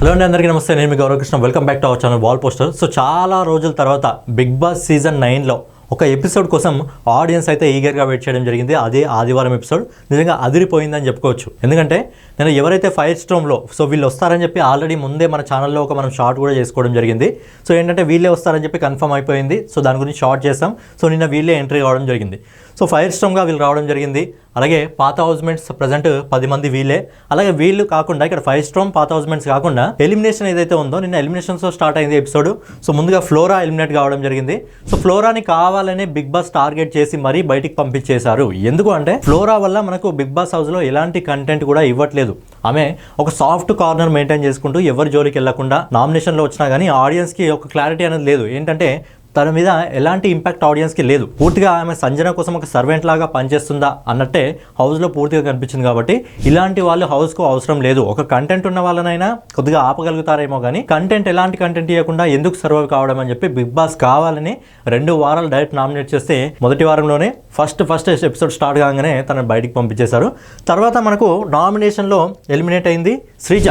Hello అండి అందరికీ నమస్తే. నేను మీ Gauravkrishna. Welcome back to our channel wall poster so చాలా రోజుల తర్వాత బిగ్ బాస్ సీజన్ నైన్లో ఒక ఎపిసోడ్ కోసం ఆడియన్స్ అయితే ఈగర్గా వెయిట్ చేయడం జరిగింది. అదే ఆదివారం ఎపిసోడ్ నిజంగా అదిరిపోయిందని చెప్పుకోవచ్చు. ఎందుకంటే నేను ఎవరైతే ఫైర్ స్ట్రోమ్లో సో వీళ్ళు వస్తారని చెప్పి ఆల్రెడీ ముందే మన ఛానల్లో ఒక మనం షార్ట్ కూడా చేసుకోవడం జరిగింది. సో ఏంటంటే వీళ్ళే వస్తారని చెప్పి కన్ఫర్మ్ అయిపోయింది. సో దాని గురించి షార్ట్ చేస్తాం. సో నిన్న వీళ్ళే ఎంట్రీ కావడం జరిగింది. సో ఫైర్ స్ట్రోమ్గా వీళ్ళు రావడం జరిగింది. అలాగే పాత హౌస్మెంట్స్ ప్రజెంట్ పది మంది వీళ్ళే. అలాగే వీళ్ళు కాకుండా ఇక్కడ ఫైవ్ స్ట్రోమ్ పాత హౌస్మెంట్స్ కాకుండా ఎలిమినేషన్ ఏదైతే ఉందో నిన్న ఎలిమినేషన్స్తో స్టార్ట్ అయింది ఎపిసోడ్. సో ముందుగా ఫ్లోరా ఎలిమినేట్ కావడం జరిగింది. సో ఫ్లోరాని కావాలనే బిగ్ బాస్ టార్గెట్ చేసి మరీ బయటికి పంపించేశారు. ఎందుకు అంటే ఫ్లోరా వల్ల మనకు బిగ్ బాస్ హౌస్లో ఎలాంటి కంటెంట్ కూడా ఇవ్వట్లేదు. ఆమె ఒక సాఫ్ట్ కార్నర్ మెయింటైన్ చేసుకుంటూ ఎవరి జోలికి వెళ్ళకుండా నామినేషన్లో వచ్చినా కానీ ఆడియన్స్కి ఒక క్లారిటీ అనేది లేదు. ఏంటంటే తన మీద ఎలాంటి ఇంపాక్ట్ ఆడియన్స్కి లేదు. పూర్తిగా ఆమె సంజన కోసం ఒక సర్వెంట్ లాగా పనిచేస్తుందా అన్నట్టే హౌస్లో పూర్తిగా కనిపించింది కాబట్టి ఇలాంటి వాళ్ళు హౌస్కు అవసరం లేదు. ఒక కంటెంట్ ఉన్న వాళ్ళనైనా కొద్దిగా ఆపగలుగుతారేమో కానీ కంటెంట్ ఎలాంటి కంటెంట్ ఇవ్వకుండా ఎందుకు సర్వైవ్ కావడం అని చెప్పి బిగ్ బాస్ కావాలని రెండు వారాలు డైరెక్ట్ నామినేట్ చేస్తే మొదటి వారంలోనే ఫస్ట్ ఫస్ట్ ఎపిసోడ్ స్టార్ట్ కాగానే తనని బయటికి పంపించేశారు. తర్వాత మనకు నామినేషన్లో ఎలిమినేట్ అయింది శ్రీజ.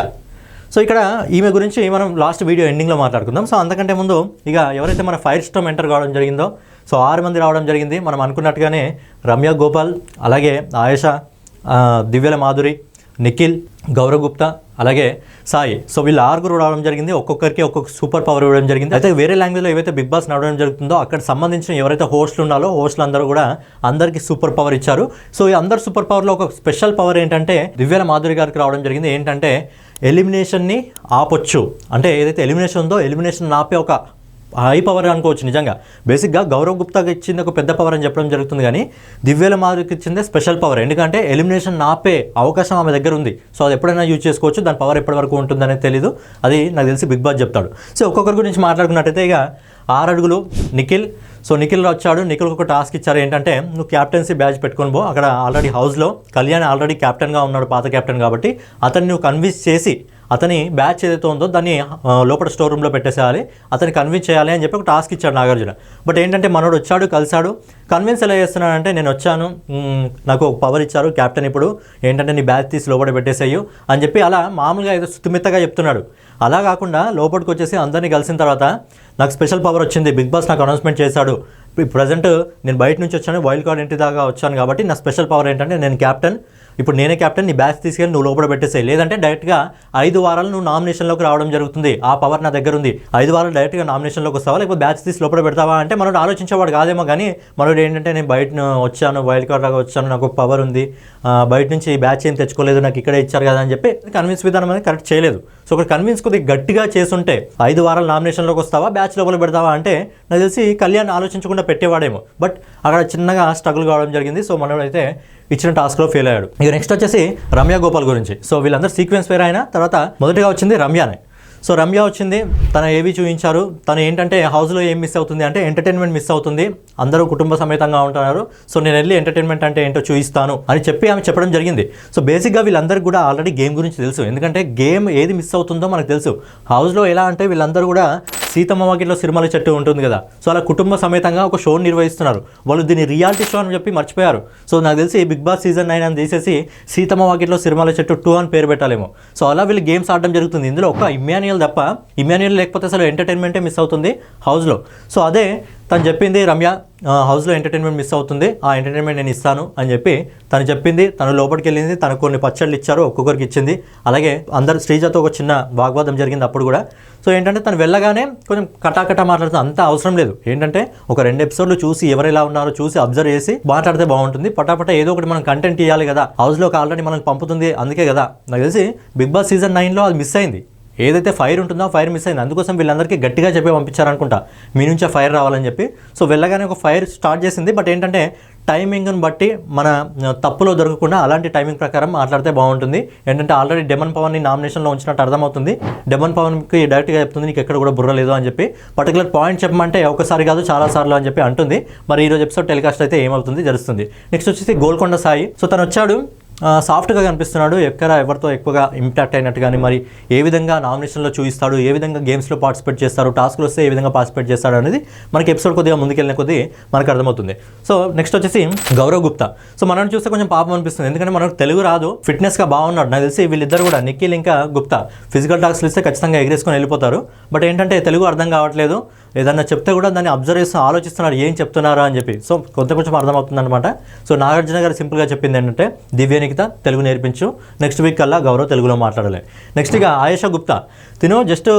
సో ఇక్కడ ఈమె గురించి మనం లాస్ట్ వీడియో ఎండింగ్లో మాట్లాడుకుందాం. సో అంతకంటే ముందు ఇక ఎవరైతే మన ఫైర్ స్టోమ్ ఎంటర్ కావడం జరిగిందో సో ఆరు మంది రావడం జరిగింది. మనం అనుకున్నట్టుగానే రమ్య గోపాల్ అలాగే ఆయేష దివ్యల మాధురి నిఖిల్ గౌరవ్ గుప్తా అలాగే సాయి సో వీళ్ళు ఆరుగురు రావడం జరిగింది ఒక్కొక్కరికి ఒక్కొక్క సూపర్ పవర్ ఇవ్వడం జరిగింది. అయితే వేరే లాంగ్వేజ్లో ఏవైతే బిగ్ బాస్ నడవడం జరుగుతుందో అక్కడ సంబంధించిన ఎవరైతే హోస్ట్లు ఉన్నారో హోస్ట్లు అందరూ కూడా అందరికీ సూపర్ పవర్ ఇచ్చారు. సో ఈ అందరు సూపర్ పవర్లో ఒక స్పెషల్ పవర్ ఏంటంటే దివ్యల మాధురి గారికి రావడం జరిగింది. ఏంటంటే ఎలిమినేషన్ని ఆపొచ్చు. అంటే ఏదైతే ఎలిమినేషన్ ఉందో ఎలిమినేషన్ ఆపే ఒక హై పవర్ అనుకోవచ్చు నిజంగా. బేసిక్గా గౌరవ్ గుప్తాకి ఇచ్చింది ఒక పెద్ద పవర్ అని చెప్పడం జరుగుతుంది కానీ దివ్యల మాధురికి ఇచ్చిందే స్పెషల్ పవర్. ఎందుకంటే ఎలిమినేషన్ నాపే అవకాశం ఆమె దగ్గర ఉంది. సో అది ఎప్పుడైనా యూజ్ చేసుకోవచ్చు. దాని పవర్ ఎప్పటి వరకు ఉంటుందనేది తెలీదు. అది నాకు తెలిసి బిగ్ బాస్ చెప్తాడు. సో ఒక్కొక్కరి గురించి మాట్లాడుకున్నట్టయితే ఇక ఆరు అడుగులు నిఖిల్. సో నిఖిల్ వచ్చాడు. నిఖిల్ ఒక టాస్క్ ఇచ్చారు. ఏంటంటే నువ్వు క్యాప్టెన్సీ బ్యాచ్ పెట్టుకొని పో. అక్కడ ఆల్రెడీ హౌస్లో కళ్యాణ్ ఆల్రెడీ క్యాప్టెన్గా ఉన్నాడు పాత క్యాప్టెన్ కాబట్టి. అతన్ని నువ్వు కన్విన్స్ చేసి అతని బ్యాచ్ ఏదైతే ఉందో దాన్ని లోపల స్టోర్ రూమ్లో పెట్టేసేయాలి. అతని కన్విన్స్ చేయాలి అని చెప్పి ఒక టాస్క్ ఇచ్చాడు నాగార్జున. బట్ ఏంటంటే మనోడు వచ్చాడు కలిశాడు. కన్విన్స్ ఎలా చేస్తున్నాడంటే నేను వచ్చాను. నాకు ఒక పవర్ ఇచ్చారు క్యాప్టెన్ ఇప్పుడు. ఏంటంటే నీ బ్యాచ్ తీసి లోపల పెట్టేసేయు అని చెప్పి అలా మామూలుగా ఏదో సుత్తిమిత్తగా చెప్తున్నాడు. అలా కాకుండా లోపలికి వచ్చేసి అందరినీ కలిసిన తర్వాత నాకు స్పెషల్ పవర్ వచ్చింది. బిగ్ బాస్ నాకు అనౌన్స్మెంట్ చేశాడు. ఇప్పుడు ప్రజెంట్ నేను బయట నుంచి వచ్చాను వైల్డ్ కార్డ్ ఎంట్రీ దాకా వచ్చాను కాబట్టి నా స్పెషల్ పవర్ ఏంటంటే నేను క్యాప్టెన్ ఇప్పుడు నేనే క్యాప్టెన్ నీ బ్యాచ్ తీసుకెళ్ళి నువ్వు లోపల పెట్టేసాయి. లేదంటే డైరెక్ట్గా ఐదు వారాలు నువ్వు నామినేషన్లోకి రావడం జరుగుతుంది. ఆ పవర్ నా దగ్గర ఉంది. ఐదు వారాలు డైరెక్ట్గా నామినేషన్లోకి వస్తావా? లేకపోతే బ్యాచ్ తీసి లోపల పెడతావా? అంటే మనోడు ఆలోచించేవాడు కాదేమో కానీ మనోడు ఏంటంటే నేను బయట వచ్చాను వైల్డ్ కార్డ్ దాకా వచ్చాను నాకు పవర్ ఉంది. బయట నుంచి ఈ బ్యాచ్ ఏం తెచ్చుకోలేదు నాకు ఇక్కడే ఇచ్చారు కదా అని చెప్పి కన్విన్స్ విధానం అనేది కరెక్ట్ చేయలేదు. సో ఇక్కడ కన్విన్స్ కొద్దిగా గట్టిగా చేస్తుంటే ఐదు వారాలు నామినేషన్లోకి వస్తావా? బ్యాచ్ లోపల పెడతావా? అంటే నాకు తెలిసి కళ్యాణ్ ఆలోచించకుండా పెట్టేవాడేమో. బట్ అక్కడ చిన్నగా స్ట్రగుల్ కావడం జరిగింది. సో మనోడు అయితే ఇచ్చిన టాస్క్లో ఫెయిల్ అయ్యాడు. ఇక నెక్స్ట్ వచ్చేసి రమ్య గోపాల్ గురించి. సో వీళ్ళందరూ సీక్వెన్స్ వేరే అయినా తర్వాత మొదటిగా వచ్చింది రమ్యనే. సో రమ్య వచ్చింది తన ఏవి చూపించారు తను ఏంటంటే హౌస్లో ఏం మిస్ అవుతుంది అంటే ఎంటర్టైన్మెంట్ మిస్ అవుతుంది. అందరూ కుటుంబ సమేతంగా ఉంటున్నారు. సో నేను వెళ్ళి ఎంటర్టైన్మెంట్ అంటే ఏంటో చూపిస్తాను అని చెప్పి ఆమె చెప్పడం జరిగింది. సో బేసిక్గా వీళ్ళందరికీ కూడా ఆల్రెడీ గేమ్ గురించి తెలుసు. ఎందుకంటే గేమ్ ఏది మిస్ అవుతుందో మనకు తెలుసు. హౌస్లో ఎలా అంటే వీళ్ళందరూ కూడా సీతమ్మ వాకిట్లో సిరిమల చెట్టు ఉంటుంది కదా. సో అలా కుటుంబ సమేతంగా ఒక షో నిర్వహిస్తున్నారు. వాళ్ళు దీన్ని రియాలిటీ షో అని చెప్పి మర్చిపోయారు. సో నాకు తెలిసి బిగ్ బాస్ సీజన్ నైన్ అని తీసేసి సీతమ్మ వాకిట్లో సిరిమల చెట్టు టూ అని పేరు పెట్టాలేమో. సో అలా వీళ్ళు గేమ్స్ ఆడడం జరుగుతుంది. ఇందులో ఒక ఇమ్మాన్యుయల్ తప్ప ఇమ్మాన్యుయల్ లేకపోతే అసలు ఎంటర్టైన్మెంటే మిస్ అవుతుంది హౌస్లో సో అదే తను చెప్పింది రమ్య హౌస్లో ఎంటర్టైన్మెంట్ మిస్ అవుతుంది. ఆ ఎంటర్టైన్మెంట్ నేను ఇస్తాను అని చెప్పి తను చెప్పింది. తను లోపలికి వెళ్ళింది. తను కొన్ని పచ్చళ్ళు ఇచ్చారు. ఒక్కొక్కరికి ఇచ్చింది. అలాగే అందరు శ్రీజతో ఒక చిన్న వాగ్వాదం జరిగింది అప్పుడు కూడా. సో ఏంటంటే తను వెళ్ళగానే కొంచెం కటాకటా మాట్లాడుతుంది అంత అవసరం లేదు. ఏంటంటే ఒక రెండు ఎపిసోడ్లు చూసి ఎవరు ఎలా ఉన్నారో చూసి అబ్జర్వ్ చేసి మాట్లాడితే బాగుంటుంది. పటాపట ఏదో ఒకటి మనం కంటెంట్ ఇవ్వాలి కదా. హౌస్లో ఒక ఆల్రెడీ మనకు పంపుతుంది. అందుకే కదా. నాకు తెలిసి బిగ్ బాస్ సీజన్ నైన్లో అది మిస్ అయింది. ఏదైతే ఫైర్ ఉంటుందో ఫైర్ మిస్ అయింది. అందుకోసం వీళ్ళందరికీ గట్టిగా చెప్పి పంపించారనుకుంటా. మీ నుంచే ఫైర్ రావాలని చెప్పి. సో వెళ్ళగానే ఒక ఫైర్ స్టార్ట్ చేసింది. బట్ ఏంటంటే టైమింగ్ని బట్టి మన తప్పులో దొరకకుండా అలాంటి టైమింగ్ ప్రకారం మాట్లాడితే బాగుంటుంది. ఏంటంటే ఆల్రెడీ డెమన్ పవన్ని నామినేషన్లో ఉంచినట్టు అర్థమవుతుంది. డెమన్ పవన్కి డైరెక్ట్గా చెప్తుంది నీకు ఎక్కడ కూడా బుర్ర లేదు అని చెప్పి. పర్టికులర్ పాయింట్ చెప్పమంటే ఒకసారి కాదు చాలా సార్లు అని చెప్పి అంటుంది. మరి ఈరోజు ఎపిసోడ్ టెలికాస్ట్ అయితే ఏమవుతుంది? జరుగుతుంది నెక్స్ట్ వచ్చేసి గోల్కొండ సాయి. సో తను వచ్చాడు. సాఫ్ట్గా కనిపిస్తున్నాడు. ఎక్కడ ఎవరితో ఎక్కువగా ఇంపాక్ట్ అయినట్టు కానీ మరి ఏ విధంగా నామినేషన్లో చూపిస్తాడు ఏ విధంగా గేమ్స్లో పార్టిసిపేట్ చేస్తారు టాస్క్లు వస్తే ఏ విధంగా పార్టిసిపేట్ చేస్తాడు అనేది మనకి ఎపిసోడ్ కొద్దిగా ముందుకెళ్ళిన కొద్దీ మనకు అర్థమవుతుంది. సో నెక్స్ట్ వచ్చేసి గౌరవ్ గుప్తా. సో మనం చూస్తే కొంచెం పాపం అనిపిస్తుంది. ఎందుకంటే మనకు తెలుగు రాదు ఫిట్నెస్గా బాగున్నాడు. నాకు తెలిసి వీళ్ళిద్దరు కూడా నిఖిల్ ఇంకా గుప్తా. ఫిజికల్ టాస్క్లు ఇస్తే ఖచ్చితంగా ఎగిరేసుకొని వెళ్ళిపోతారు. బట్ ఏంటంటే తెలుగు అర్థం కావట్లేదు. ఏదన్నా చెప్తే కూడా దాన్ని అబ్జర్వ్ చేస్తూ ఆలోచిస్తున్నారు ఏం చెప్తున్నారా అని చెప్పి. సో కొంత కొంచెం అర్థమవుతుంది అనమాట సో నాగార్జున గారు సింపుల్గా చెప్పింది ఏంటంటే దివ్య నిఖిత తెలుగు నేర్పించు నెక్స్ట్ వీక్ కల్లా గౌరవ్ తెలుగులో మాట్లాడలే. నెక్స్ట్ ఇక ఆయేషా గుప్తా. తిను జస్ట్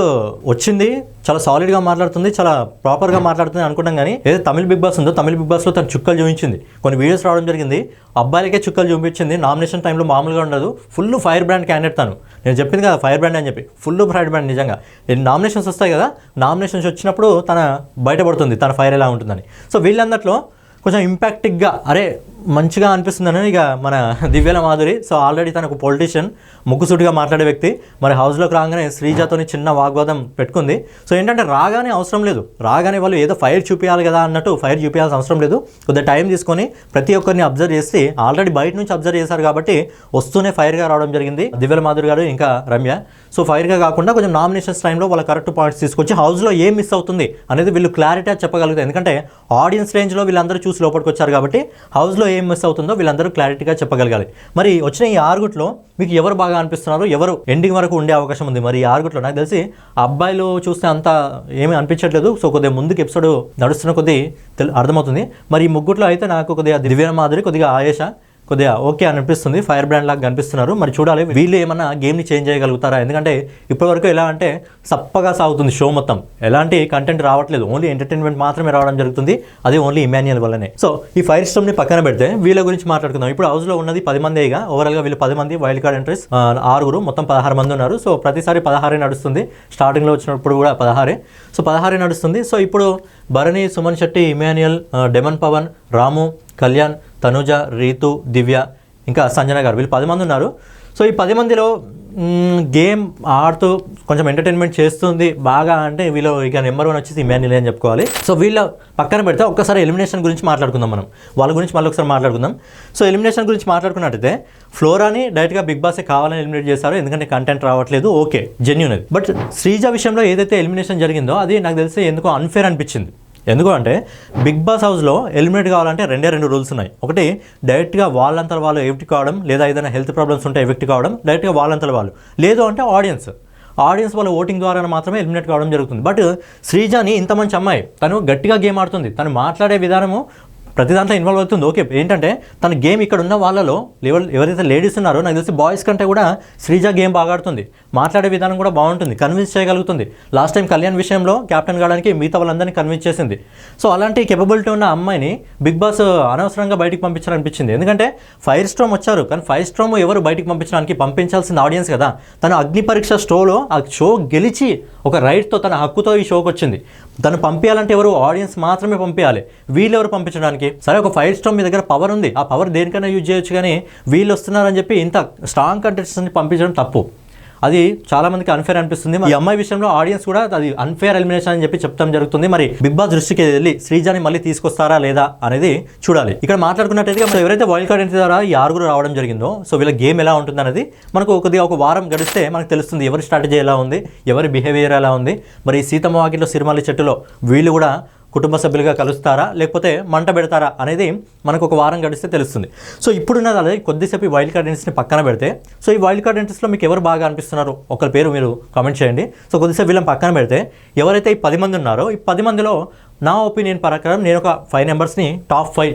వచ్చింది చాలా సాలిడ్గా మాట్లాడుతుంది చాలా ప్రాపర్గా మాట్లాడుతుంది అనుకుంటాం కానీ ఏదో తమిళ బిగ్ బాస్ ఉందో తమిళ బిగ్ బాస్లో తను చుక్కలు చూపించింది. కొన్ని వీడియోస్ రావడం జరిగింది అబ్బాయిలకే చుక్కలు చూపించింది. నామినేషన్ టైంలో మామూలుగా ఉండదు. ఫుల్ ఫైర్ బ్రాండ్ క్యాండిడేట్ తను. నేను చెప్పింది కదా ఫైర్ బ్రాండ్ అని చెప్పి. ఫుల్ ఫైర్ బ్రాండ్ నిజంగా. నామినేషన్స్ వస్తాయి కదా నామినేషన్స్ వచ్చినప్పుడు తన బయటపడుతుంది. తన ఫైర్ ఎలా ఉంటుందని. సో వీళ్ళందట్లో కొంచెం ఇంపాక్టిక్గా అరే మంచిగా అనిపిస్తుందని ఇక మన దివ్యల మాధురి. సో ఆల్రెడీ తనకు పొలిటీషియన్ ముక్కుసూటిగా మాట్లాడే వ్యక్తి. మరి హౌస్లోకి రాగానే శ్రీజాతోని చిన్న వాగ్వాదం పెట్టుకుంది. సో ఏంటంటే రాగానే అవసరం లేదు. రాగానే వాళ్ళు ఏదో ఫైర్ చూపించాలి కదా అన్నట్టు ఫైర్ చూపించాల్సిన అవసరం లేదు. కొద్దిగా టైం తీసుకొని ప్రతి ఒక్కరిని అబ్జర్వ్ చేసి ఆల్రెడీ బయట నుంచి అబ్జర్వ్ చేశారు కాబట్టి వస్తూనే ఫైర్గా రావడం జరిగింది. దివ్యల మాధురి గారు ఇంకా రమ్య. సో ఫైర్గా కాకుండా కొంచెం నామినేషన్స్ టైంలో వాళ్ళ కరెక్ట్ పాయింట్స్ తీసుకొచ్చి హౌస్లో ఏం మిస్ అవుతుంది అనేది వీళ్ళు క్లారిటీ చెప్పగలుగుతారు. ఎందుకంటే ఆడియన్స్ రేంజ్లో వీళ్ళందరూ చూసి లోపలికి వచ్చారు కాబట్టి హౌస్లో ఏం మిస్ అవుతుందో వీళ్ళందరూ క్లారిటీగా చెప్పగలగాలి. మరి వచ్చిన ఈ ఆరుగుట్లో మీకు ఎవరు బాగా అనిపిస్తున్నారు? ఎవరు ఎండింగ్ వరకు ఉండే అవకాశం ఉంది? మరి ఈ ఆరుగుట్లో నాకు తెలిసి అబ్బాయిలు చూస్తే అంత ఏమీ అనిపించట్లేదు. సో కొద్దిగా ముందుకు ఎపిసోడ్ నడుస్తున్న కొద్దీ తెలి అర్థమవుతుంది. మరి ఈ ముగ్గుట్లో అయితే నాకు కొద్దిగా దివ్య మాదిరి కొద్దిగా ఆయేష కొద్దిగా ఓకే అనిపిస్తుంది. ఫైర్ బ్రాండ్ లాగా కనిపిస్తున్నారు. మరి చూడాలి వీళ్ళు ఏమన్నా గేమ్ని చేంజ్ చేయగలుగుతారా? ఎందుకంటే ఇప్పటివరకు ఎలా అంటే సప్పగా సాగుతుంది షో మొత్తం. ఎలాంటి కంటెంట్ రావట్లేదు. ఓన్లీ ఎంటర్టైన్మెంట్ మాత్రమే రావడం జరుగుతుంది. అది ఓన్లీ ఇమాన్యుయల్ వల్లనే. సో ఈ ఫైర్ స్టోమ్ని పక్కన పెడితే వీళ్ళ గురించి మాట్లాడుకుందాం. ఇప్పుడు హౌస్లో ఉన్నది పది మందేగా ఓవరాల్గా వీళ్ళు పది మంది వైల్డ్ కార్డ్ ఎంట్రీస్ ఆరుగురు మొత్తం పదహారు మంది ఉన్నారు. సో ప్రతిసారి పదహారే నడుస్తుంది. స్టార్టింగ్లో వచ్చినప్పుడు కూడా పదహారే. సో పదహారే నడుస్తుంది. సో ఇప్పుడు భరణి సుమన్ శెట్టి ఇమాన్యుయల్ డెమన్ పవన్ రాము కళ్యాణ్ తనుజ రీతు దివ్య ఇంకా సంజన గారు. వీళ్ళు పది మంది ఉన్నారు. సో ఈ పది మందిలో గేమ్ ఆడుతూ కొంచెం ఎంటర్టైన్మెంట్ చేస్తుంది బాగా అంటే వీళ్ళు ఇక నెంబర్ వన్ వచ్చేసి ఇమాన్యుల్ అని చెప్పుకోవాలి. సో వీళ్ళ పక్కన పెడితే ఒక్కసారి ఎలిమినేషన్ గురించి మాట్లాడుకుందాం మనం. వాళ్ళ గురించి మళ్ళీ ఒకసారి మాట్లాడుకుందాం. సో ఎలిమినేషన్ గురించి మాట్లాడుకున్నట్టయితే ఫ్లోరాని డైరెక్ట్గా బిగ్ బాసే కావాలని ఎలిమినేట్ చేశారు ఎందుకంటే కంటెంట్ రావట్లేదు ఓకే జెన్యున్ బట్ శ్రీజ విషయంలో ఏదైతే ఎలిమినేషన్ జరిగిందో అది నాకు తెలిసి ఎందుకో అన్ఫేర్ అనిపించింది. ఎందుకు అంటే బిగ్ బాస్ హౌస్లో ఎలిమినేట్ కావాలంటే రెండే రెండు రూల్స్ ఉన్నాయి. ఒకటి డైరెక్ట్గా వాళ్ళంతా వాళ్ళు ఎవిక్ట్ కావడం లేదా ఏదైనా హెల్త్ ప్రాబ్లమ్స్ ఉంటే ఎవిక్ట్ కావడం డైరెక్ట్గా వాళ్ళంతా వాళ్ళు. లేదు అంటే ఆడియన్స్. ఆడియన్స్ వాళ్ళ ఓటింగ్ ద్వారా మాత్రమే ఎలిమినేట్ కావడం జరుగుతుంది. బట్ శ్రీజాని ఇంత మంచి అమ్మాయి. తను గట్టిగా గేమ్ ఆడుతుంది. తను మాట్లాడే విధానము ప్రతి దాంట్లో ఇన్వాల్వ్ అవుతుంది. ఓకే ఏంటంటే తన గేమ్ ఇక్కడ ఉన్న వాళ్ళలో ఎవరైతే లేడీస్ ఉన్నారో నాకు తెలిసి బాయ్స్ కంటే కూడా శ్రీజ గేమ్ బాగా ఆడుతుంది. మాట్లాడే విధానం కూడా బాగుంటుంది కన్విన్స్ చేయగలుగుతుంది. లాస్ట్ టైం కళ్యాణ్ విషయంలో క్యాప్టెన్ కావడానికి మిగతా వాళ్ళందరినీ కన్విన్స్ చేసింది. సో అలాంటి కెపబిలిటీ ఉన్న అమ్మాయిని బిగ్ బాస్ అనవసరంగా బయటికి పంపించాలనిపించింది. ఎందుకంటే ఫైర్ స్ట్రోమ్ వచ్చారు కానీ ఫైర్ స్ట్రోమ్ ఎవరు బయటికి పంపించడానికి పంపించాల్సిన ఆడియన్స్ కదా. తను అగ్ని పరీక్ష షోలో ఆ షో గెలిచి ఒక రైట్తో తన హక్కుతో ఈ షోకి వచ్చింది. తను పంపించాలంటే ఎవరు ఆడియన్స్ మాత్రమే పంపించాలి వీళ్ళు ఎవరు పంపించడానికి? సరే ఒక ఫైర్ స్టోమ్ మీ దగ్గర పవర్ ఉంది. ఆ పవర్ దేనికైనా యూజ్ చేయొచ్చు కానీ వీళ్ళు వస్తున్నారని చెప్పి ఇంత స్ట్రాంగ్ కంటెస్టెంట్ని పంపించడం తప్పు. అది చాలా మందికి అన్ఫేర్ అనిపిస్తుంది. ఈ అమ్మాయి విషయంలో ఆడియన్స్ కూడా అది అన్ఫేర్ ఎలిమినేషన్ అని చెప్పి చెప్తాం జరుగుతుంది. మరి బిగ్ బాస్ దృష్టికి వెళ్ళి శ్రీజాని మళ్ళీ తీసుకొస్తారా లేదా అనేది చూడాలి. ఇక్కడ మాట్లాడుకున్నట్టయితే మనం ఎవరైతే వైల్డ్ కార్డ్ ఎంట్రీ ద్వారా ఈ ఆరుగురు రావడం జరిగిందో సో వీళ్ళ గేమ్ ఎలా ఉంటుంది అనేది మనకు కొద్దిగా ఒక వారం గడిస్తే మనకు తెలుస్తుంది ఎవరి స్ట్రాటజీ ఎలా ఉంది ఎవరి బిహేవియర్ ఎలా ఉంది. మరి సీతమ్మ వాకిట్లో సిరిమల్లి చెట్టులో వీళ్ళు కూడా కుటుంబ సభ్యులుగా కలుస్తారా లేకపోతే మంట పెడతారా అనేది మనకు ఒక వారం గడిస్తే తెలుస్తుంది. సో ఇప్పుడున్న అదే కొద్దిసేపు ఈ వైల్డ్ కార్డ్ ఎంట్రీస్ని పక్కన పెడితే సో ఈ వైల్డ్ కార్డ్ ఎంట్రీస్లో మీకు ఎవరు బాగా అనిపిస్తున్నారు? ఒకరి పేరు మీరు కామెంట్ చేయండి. సో కొద్దిసేపు వీళ్ళని పక్కన పెడితే ఎవరైతే ఈ పది మంది ఉన్నారో ఈ పది మందిలో నా ఒపీనియన్ ప్రకారం నేను ఒక ఫైవ్ నెంబర్స్ని టాప్ ఫైవ్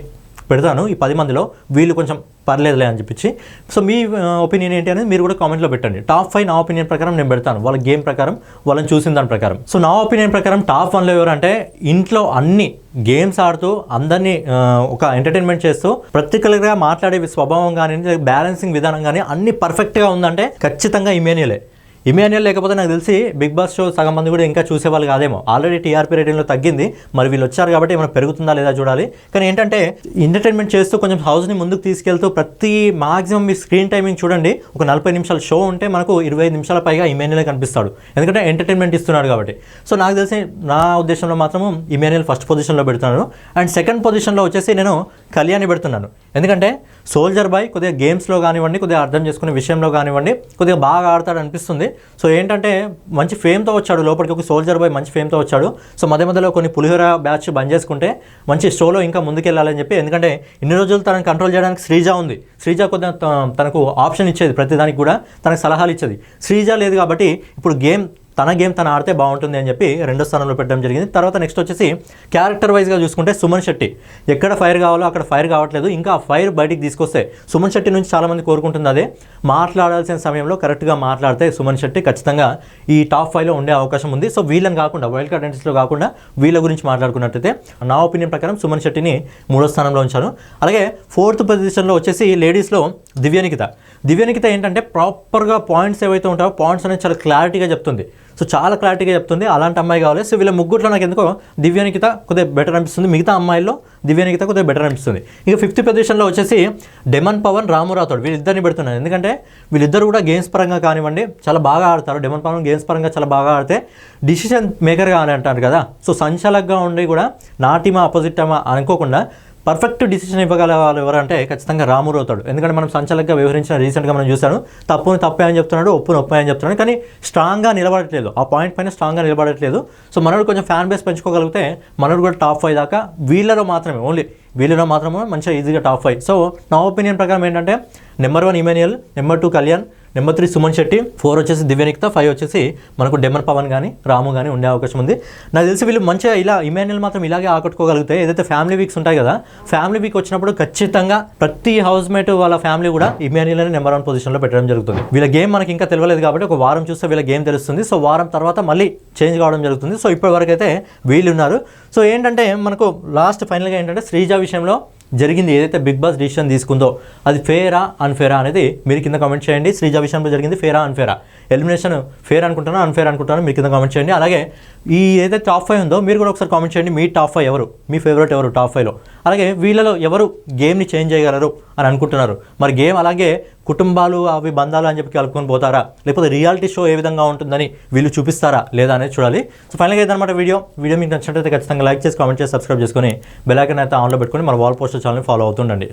పెడతాను. ఈ పది మందిలో వీళ్ళు కొంచెం పర్లేదులే అని చెప్పించి సో మీ ఒపీనియన్ ఏంటి అనేది మీరు కూడా కామెంట్లో పెట్టండి. టాప్ ఫైవ్ నా ఒపీనియన్ ప్రకారం నేను పెడతాను. వాళ్ళ గేమ్ ప్రకారం వాళ్ళని చూసిన దాని ప్రకారం. సో నా ఒపీనియన్ ప్రకారం టాప్ వన్లో ఎవరంటే ఇంట్లో అన్ని గేమ్స్ ఆడుతూ అందరినీ ఒక ఎంటర్టైన్మెంట్ చేస్తూ ప్రత్యేకంగా మాట్లాడే స్వభావం కానీ బ్యాలెన్సింగ్ విధానం కానీ అన్ని పర్ఫెక్ట్గా ఉందంటే ఖచ్చితంగా ఇమేనియలే ఇమేనియల్ లేకపోతే నాకు తెలిసి బిగ్ బాస్ షో సగం మంది కూడా ఇంకా చూసేవాళ్ళు కాదేమో. ఆల్రెడీ టీఆర్పీ రేటింగ్లో తగ్గింది. మరి వీళ్ళు వచ్చారు కాబట్టి ఏమైనా పెరుగుతుందా లేదా చూడాలి. కానీ ఏంటంటే ఎంటర్టైన్మెంట్ చేస్తూ కొంచెం హౌస్ని ముందుకు తీసుకెళ్తూ ప్రతి మాక్సిమం మీ స్క్రీన్ టైమింగ్ చూడండి. ఒక నలభై నిమిషాల షో ఉంటే మనకు ఇరవై ఐదు నిమిషాల పైగా ఇమేనియలే కనిపిస్తాడు. ఎందుకంటే ఎంటర్టైన్మెంట్ ఇస్తున్నాడు కాబట్టి. సో నాకు తెలిసి నా ఉద్దేశంలో మాత్రం ఇమేనియల్ ఫస్ట్ పొజిషన్లో పెడుతున్నాను. అండ్ సెకండ్ పొజిషన్లో వచ్చేసి నేను కళ్యాణి పెడుతున్నాను. ఎందుకంటే సోల్జర్ బాయ్ కొద్దిగా గేమ్స్లో కానివ్వండి కొద్దిగా అర్థం చేసుకునే విషయంలో కానివ్వండి కొద్దిగా బాగా ఆడతాడు అనిపిస్తుంది. సో ఏంటంటే మంచి ఫేమ్తో వచ్చాడు. లోపలికి ఒక సోల్జర్ బాయ్ మంచి ఫేమ్తో వచ్చాడు. సో మధ్య మధ్యలో కొన్ని పులిహోర బ్యాచ్ బంద్ చేసుకుంటే మంచి షోలో ఇంకా ముందుకెళ్ళాలని చెప్పి ఎందుకంటే ఇన్ని రోజులు తనని కంట్రోల్ చేయడానికి శ్రీజ ఉంది. శ్రీజ కొద్దిగా తనకు ఆప్షన్ ఇచ్చేది ప్రతిదానికి కూడా. తనకు సలహాలు ఇచ్చేది. శ్రీజ లేదు కాబట్టి ఇప్పుడు గేమ్ తన గేమ్ తను ఆడితే బాగుంటుంది అని చెప్పి రెండో స్థానంలో పెట్టడం జరిగింది. తర్వాత నెక్స్ట్ వచ్చేసి క్యారెక్టర్ వైజ్గా చూసుకుంటే సుమన్ శెట్టి. ఎక్కడ ఫైర్ కావాలో అక్కడ ఫైర్ కావట్లేదు. ఇంకా ఆ ఫైర్ బయటికి తీసుకొస్తే సుమన్ శెట్టి నుంచి చాలామంది కోరుకుంటుంది అదే. మాట్లాడాల్సిన సమయంలో కరెక్ట్గా మాట్లాడితే సుమన్ శెట్టి ఖచ్చితంగా ఈ టాప్ ఫైవ్లో ఉండే అవకాశం ఉంది. సో వీళ్ళని కాకుండా వైల్డ్ కార్డ్ ఎంట్రీస్లో కాకుండా వీళ్ళ గురించి మాట్లాడుకున్నట్టయితే నా ఒపీనియన్ ప్రకారం సుమన్ శెట్టిని మూడో స్థానంలో ఉంచాను. అలాగే ఫోర్త్ పొజిషన్లో వచ్చేసి లేడీస్లో దివ్యనికిత. దివ్యనికిత ఏంటంటే ప్రాపర్గా పాయింట్స్ ఏవైతే ఉంటాయో పాయింట్స్ అనేది చాలా క్లారిటీగా చెప్తుంది. సో చాలా క్లారిటీగా చెప్తుంది. అలాంటి అమ్మాయి కావాలి. సో వీళ్ళ ముగ్గురులో నాకు ఎందుకో దివ్యానికిత కొద్దిగా బెటర్ అనిపిస్తుంది. మిగతా అమ్మాయిల్లో దివ్యానికిత కొద్దిగా బెటర్ అనిపిస్తుంది. ఇక ఫిఫ్త్ పొజిషన్లో వచ్చేసి డెమన్ పవన్ రామురాథోడ్ వీళ్ళిద్దరిని పెడుతున్నాను. ఎందుకంటే వీళ్ళిద్దరు కూడా గేమ్స్ పరంగా కానివ్వండి చాలా బాగా ఆడతారు. డెమన్ పవన్ గేమ్స్ పరంగా చాలా బాగా ఆడితే డిసిషన్ మేకర్గా అని అంటారు కదా. సో సంచలకగా ఉండి కూడా నా టీమా అపోజిట్ టీమా అనుకోకుండా పర్ఫెక్ట్ డిసిషన్ ఇవ్వగల వాళ్ళు ఎవరంటే ఖచ్చితంగా రాముడు అవుతాడు. ఎందుకంటే మనం సంచలకంగా వ్యవహరించిన రీసెంట్గా మనం చూసాను తప్పుని తప్పే అని చెప్తున్నాడు ఒప్పుని ఒప్పే అని చెప్తున్నాడు కానీ స్ట్రాంగ్గా నిలబడట్లేదు. ఆ పాయింట్ పైన స్ట్రాంగ్గా నిలబడట్లేదు. సో మనోడు కొంచెం ఫ్యాన్ బేస్ పెంచుకోగలిగితే మనోడు కూడా టాప్ ఫైవ్ దాకా వీళ్ళలో మాత్రమే ఓన్లీ వీళ్ళలో మాత్రమే మంచిగా ఈజీగా టాప్ ఫైవ్ సో నా ఒపీనియన్ ప్రకారం ఏంటంటే number one Emmanuel number two Kalyan number three Suman Shetty four వచ్చేసి దివ్యనిక్త ఫైవ్ వచ్చేసి మనకు డెమర్ పవన్ కానీ రాము కానీ ఉండే అవకాశం ఉంది. నాకు తెలిసి వీళ్ళు మంచిగా ఇలా ఇమాన్యుల్ మాత్రం ఇలాగే ఆకట్టుకోగలిగితే ఏదైతే ఫ్యామిలీ వీక్స్ ఉంటాయి కదా ఫ్యామిలీ వీక్ వచ్చినప్పుడు ఖచ్చితంగా ప్రతి హౌస్ మేట్ వాళ్ళ ఫ్యామిలీ కూడా ఇమాన్యుల్ అని నెంబర్ వన్ పొజిషన్లో పెట్టడం జరుగుతుంది. వీళ్ళ గేమ్ మనకి ఇంకా తెలియలేదు కాబట్టి ఒక వారం చూస్తే వీళ్ళ గేమ్ తెలుస్తుంది. సో వారం తర్వాత మళ్ళీ చేంజ్ కావడం జరుగుతుంది. సో ఇప్పటి వరకు అయితే వీళ్ళు ఉన్నారు. సో ఏంటంటే మనకు లాస్ట్ ఫైనల్గా ఏంటంటే శ్రీజ విషయంలో జరిగింది. ఏదైతే బిగ్ బాస్ డిసిషన్ తీసుకుందో అది ఫేరా అన్ఫేరా అనేది మీరు కింద కామెంట్ చేయండి. శ్రీజ విషయంలో జరిగింది ఫేరా అన్ఫేరా ఎలిమినేషన్ ఫేర్ అనుకుంటానో అన్ఫేర్ అనుకుంటానో మీరు కింద కామెంట్ చేయండి. అలాగే ఈ ఏదైతే టాప్ ఫైవ్ ఉందో మీరు కూడా ఒకసారి కామెంట్ చేయండి మీ టాప్ ఫైవ్ ఎవరు? మీ ఫేవరెట్ ఎవరు టాప్ ఫైవ్లో? అలాగే వీళ్ళలో ఎవరు గేమ్ని చేంజ్ చేయగలరు అని అనుకుంటున్నారు? మరి గేమ్ అలాగే కుటుంబాలు అవి బంధాలు అని చెప్పి కలుపుకొని పోతారా? లేకపోతే రియాలిటీ షో ఏ విధంగా ఉంటుందని వీళ్ళు చూపిస్తారా లేదా అనేది చూడాలి. సో ఫైనల్గా ఏదన్నమాట వీడియో. వీడియో మీకు నచ్చినట్లయితే ఖచ్చితంగా లైక్ చేసి కామెంట్ చేసి సబ్స్క్రైబ్ చేసుకొని బెల్ అయితే ఆన్లో పెట్టుకొని మన వాల్ పోస్టర్ ఛానల్ని ఫాలో అవుతుండండి.